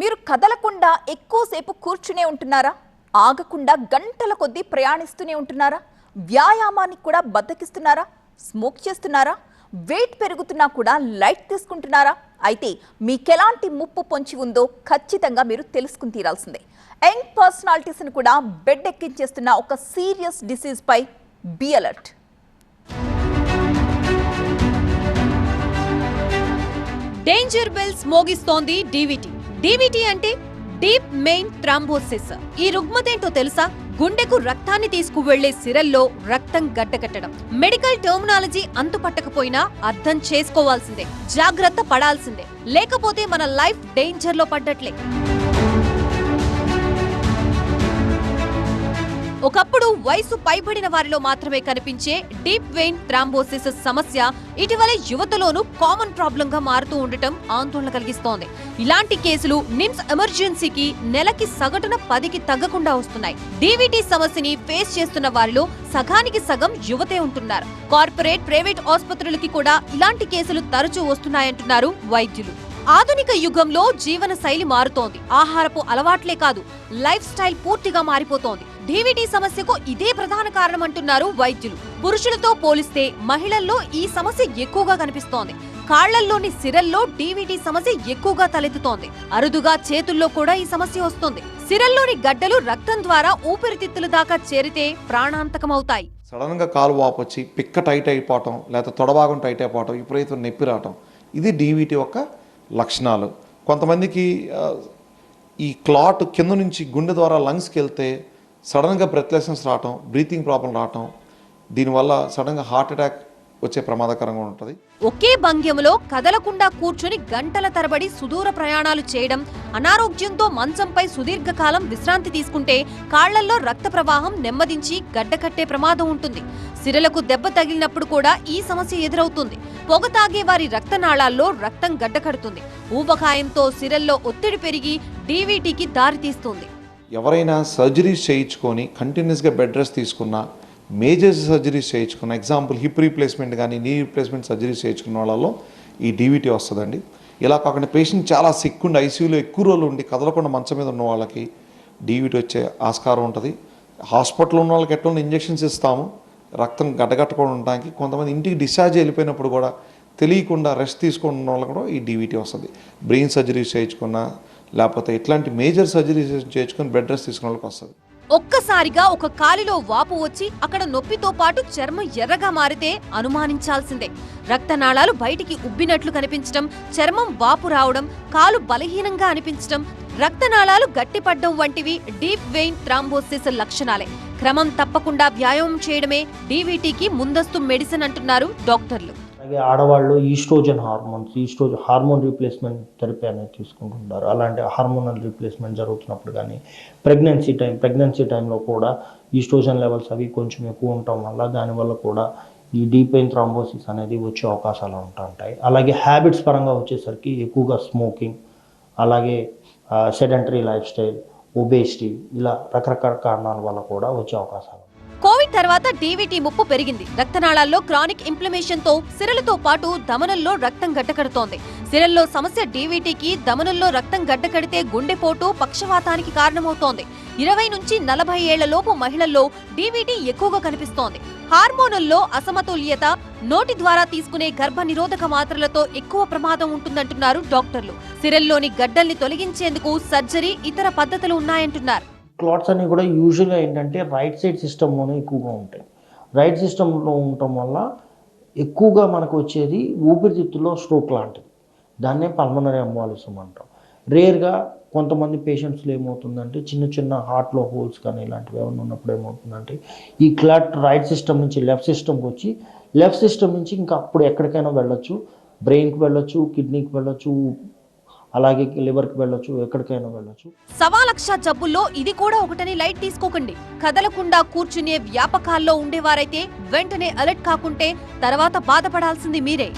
మీరు కదలకుండా ఎక్కువసేపు కూర్చునే ఉంటున్నారా? ఆగకుండా గంటల కొద్దీ ప్రయాణిస్తూనే ఉంటున్నారా? వ్యాయామానికి కూడా బద్దకిస్తున్నారా? స్మోక్ చేస్తున్నారా? వెయిట్ పెరుగుతున్నా కూడా లైట్ తీసుకుంటున్నారా? అయితే మీకెలాంటి ముప్పు పొంచి ఉందో ఖచ్చితంగా మీరు తెలుసుకుని తీరాల్సిందే. యంగ్ పర్సనాలిటీస్ని కూడా బెడ్ ఎక్కించేస్తున్న ఒక సీరియస్ డిసీజ్ పై బి అలర్ట్. డేంజర్ బెల్స్ మోగిస్తోంది డీవీటీ. డీబీటీ అంటే డీప్ మెయిన్ థ్రాంబోసిస్. ఈ రుగ్మతేంటో తెలుసా? గుండెకు రక్తాన్ని తీసుకువెళ్ళే సిరల్లో రక్తం గడ్డకట్టడం. మెడికల్ టర్మినాలజీ అంతుపట్టకపోయినా అర్థం చేసుకోవాల్సిందే. జాగ్రత్త పడాల్సిందే. లేకపోతే మన లైఫ్ డేంజర్లో పడ్డట్లే. ఒకప్పుడు వయసు పైబడిన వారిలో మాత్రమే కనిపించే డీప్ వెయిన్ థ్రాంబోసిస్ సమస్య ఇటీవల యువతలోనూ కామన్ ప్రాబ్లం గా మారుతూ ఉండటం ఆందోళన కలిగిస్తోంది. ఇలాంటి కేసులు నిమ్స్ ఎమర్జెన్సీకి నెలకి సగటున పదికి తగ్గకుండా వస్తున్నాయి. డీవీటీ సమస్యని ఫేస్ చేస్తున్న వారిలో సగానికి సగం యువతే ఉంటున్నారు. కార్పొరేట్ ప్రైవేట్ ఆసుపత్రులకి కూడా ఇలాంటి కేసులు తరచూ వస్తున్నాయంటున్నారు వైద్యులు. ఆధునిక యుగంలో జీవన శైలి మారుతోంది. ఆహారపు అలవాట్లే కాదు లైఫ్ స్టైల్ పూర్తిగా మారిపోతోంది. డీవీటీ సమస్యకు ఇదే ప్రధాన కారణం అంటున్నారు వైద్యులు. పురుషులతో పోలిస్తే మహిళల్లో ఈ సమస్య ఎక్కువగా కనిపిస్తోంది. కాళ్ళల్లోని సిరల్లో డీవీటీ సమస్య ఎక్కువగా తలెత్తుతోంది. అరుదుగా చేతుల్లో కూడా ఈ సమస్య వస్తుంది. సిరల్లోని గడ్డలు రక్తం ద్వారా ఊపిరితిత్తుల దాకా చేరితే ప్రాణాంతకమవుతాయి. సడన్గా కాలు వాపు వచ్చి పిక్క టైట్ అయిపోవటం లేకపోతే తొడభాగం టైట్ అయిపోవటం విపరీతం నొప్పి రావటం ఇది డీవీటీ యొక్క లక్షణాలు. కొంతమందికి ఈ క్లాట్ కింద నుంచి గుండె ద్వారా లంగ్స్కి వెళ్తే సడన్గా బ్రెత్లెసెన్స్ రావటం బ్రీతింగ్ ప్రాబ్లం రావటం దీనివల్ల సడన్గా హార్ట్ అటాక్ వచ్చే ప్రమాదకరంగా ఉంటుంది. ఒకే భంగ్యములో కదలకుండా కూర్చుని గంటల తరబడి సుదూర ప్రయాణాలు చేయడం అనారోగ్యంతో మంచంపై సుదీర్ఘకాలం విశ్రాంతి తీసుకుంటే కాళ్ళల్లో రక్త ప్రవాహం నెమ్మదించి గడ్డకట్టే ప్రమాదం ఉంటుంది. సిరలకు దెబ్బ తగిలినప్పుడు కూడా ఈ సమస్య ఎదురవుతుంది. పొగ తాగే వారి రక్తనాళాల్లో రక్తం గడ్డకడుతుంది ఊబకాయంతో సిరల్లో ఒత్తిడి పెరిగి డీవీటీకి దారితీస్తుంది. ఎవరైనా సర్జరీస్ చేయించుకొని కంటిన్యూస్గా బెడ్ రెస్ట్ తీసుకున్నా మేజర్ సర్జరీస్ చేయించుకున్న ఎగ్జాంపుల్ హిప్ రీప్లేస్మెంట్ కానీ నీ రీప్లేస్మెంట్ సర్జరీస్ చేయించుకున్న వాళ్ళలో ఈ డీవీటీ వస్తుందండి. ఇలా కాకుండా పేషెంట్ చాలా సిక్ ఉండి ఐసీయూలో ఎక్కువ రోజులు ఉండి కదలకుండా మంచం మీద ఉన్న వాళ్ళకి డీవీటీ వచ్చే ఆస్కారం ఉంటుంది. హాస్పిటల్లో ఉన్న వాళ్ళకి ఎట్లా ఇంజెక్షన్స్ ఇస్తాము? రక్తం గడ్డగట్టకుండా ఉండడానికి కొంతమంది ఇంటికి డిశ్చార్జ్ వెళ్ళిపోయినప్పుడు కూడా తెలియకుండా రెస్ట్ తీసుకున్న వాళ్ళకి కూడా ఈ డీవీటీ వస్తుంది. బ్రెయిన్ సర్జరీస్ చేయించుకున్నా లేకపోతే ఇట్లాంటి మేజర్ సర్జరీస్ చేయించుకొని బెడ్ రెస్ట్ తీసుకున్న వాళ్ళకి వస్తుంది. ఒక్కసారిగా ఒక కాలిలో వాపు వచ్చి అక్కడ నొప్పితో పాటు చర్మం ఎర్రగా మారితే అనుమానించాల్సిందే. రక్తనాళాలు బయటికి ఉబ్బినట్లు కనిపించడం చర్మం వాపు రావడం కాలు బలహీనంగా అనిపించడం రక్తనాళాలు గట్టిపడ్డం వంటివి డీప్ వెయిన్ థ్రాంబోసిస్ లక్షణాలే. క్రమం తప్పకుండా వ్యాయామం చేయడమే డీవీటీకి ముందస్తు మెడిసిన్ అంటున్నారు డాక్టర్లు. అలాగే ఆడవాళ్ళు oestrogen hormones oestrogen hormone replacement therapy అనేది తీసుకుంటుంటారు. అలాంటి హార్మోనల్ రీప్లేస్మెంట్ జరుగుతున్నప్పుడు కానీ ప్రెగ్నెన్సీ టైం ప్రెగ్నెన్సీ టైంలో కూడా ఈస్ట్రోజన్ లెవెల్స్ అవి కొంచెం ఎక్కువ ఉండటం వల్ల దానివల్ల కూడా ఈ డీపెయిన్ థ్రాంబోసిస్ అనేది వచ్చే అవకాశాలు ఉంటుంటాయి. అలాగే హ్యాబిట్స్ పరంగా వచ్చేసరికి ఎక్కువగా స్మోకింగ్ అలాగే సెడెంటరీ లైఫ్ స్టైల్ ఒబేసిటీ ఇలా రకరకాల కారణాల వల్ల కూడా వచ్చే అవకాశాలు తర్వాత డీవీటీ ముప్పు పెరిగింది. రక్తనాళాల్లో క్రానిక్ ఇన్ఫ్లమేషన్తో సిరలతో పాటు దమనల్లో రక్తం గడ్డకడుతోంది. సిరల్లో సమస్య డీవీటీకి దమనల్లో రక్తం గడ్డకడితే గుండెపోటు పక్షవాతానికి కారణమవుతోంది. ఇరవై నుంచి నలభై ఏళ్ళలోపు మహిళల్లో డీవీటీ ఎక్కువగా కనిపిస్తోంది. హార్మోనుల్లో అసమతుల్యత నోటి ద్వారా తీసుకునే గర్భ నిరోధక మాత్రలతో ఎక్కువ ప్రమాదం ఉంటుందంటున్నారు డాక్టర్లు. సిరల్లోని గడ్డల్ని తొలగించేందుకు సర్జరీ ఇతర పద్ధతులు ఉన్నాయంటున్నారు. క్లాట్స్ అన్ని కూడా యూజువల్గా ఏంటంటే రైట్ సైడ్ సిస్టంలోనే ఎక్కువగా ఉంటాయి. రైట్ సిస్టంలో ఉండటం వల్ల ఎక్కువగా మనకు వచ్చేది ఊపిరితిత్తులో స్ట్రోక్ లాంటిది. దాన్నే పల్మనరీ ఎంబాలిజం అంటాం. రేర్గా కొంతమంది పేషెంట్స్లో ఏమవుతుందంటే చిన్న చిన్న హార్ట్లో హోల్స్ కానీ ఇలాంటివి ఏమైనా ఉన్నప్పుడు ఏమవుతుందంటే ఈ క్లాట్ రైట్ సిస్టమ్ నుంచి లెఫ్ట్ సిస్టమ్కి వచ్చి లెఫ్ట్ సిస్టమ్ నుంచి ఇంకా అప్పుడు ఎక్కడికైనా వెళ్ళొచ్చు. బ్రెయిన్కి వెళ్ళొచ్చు కిడ్నీకి వెళ్ళొచ్చు అలాగే లివర్కి వెళ్ళొచ్చు ఎక్కడికైనా వెళ్ళొచ్చు. సవా లక్ష జబ్బుల్లో ఇది కూడా ఒకటని లైట్ తీసుకోకండి. కదలకుండా కూర్చునే వ్యాపకాల్లో ఉండేవారైతే వెంటనే అలర్ట్ కాకుంటే తర్వాత బాధపడాల్సింది మీరే.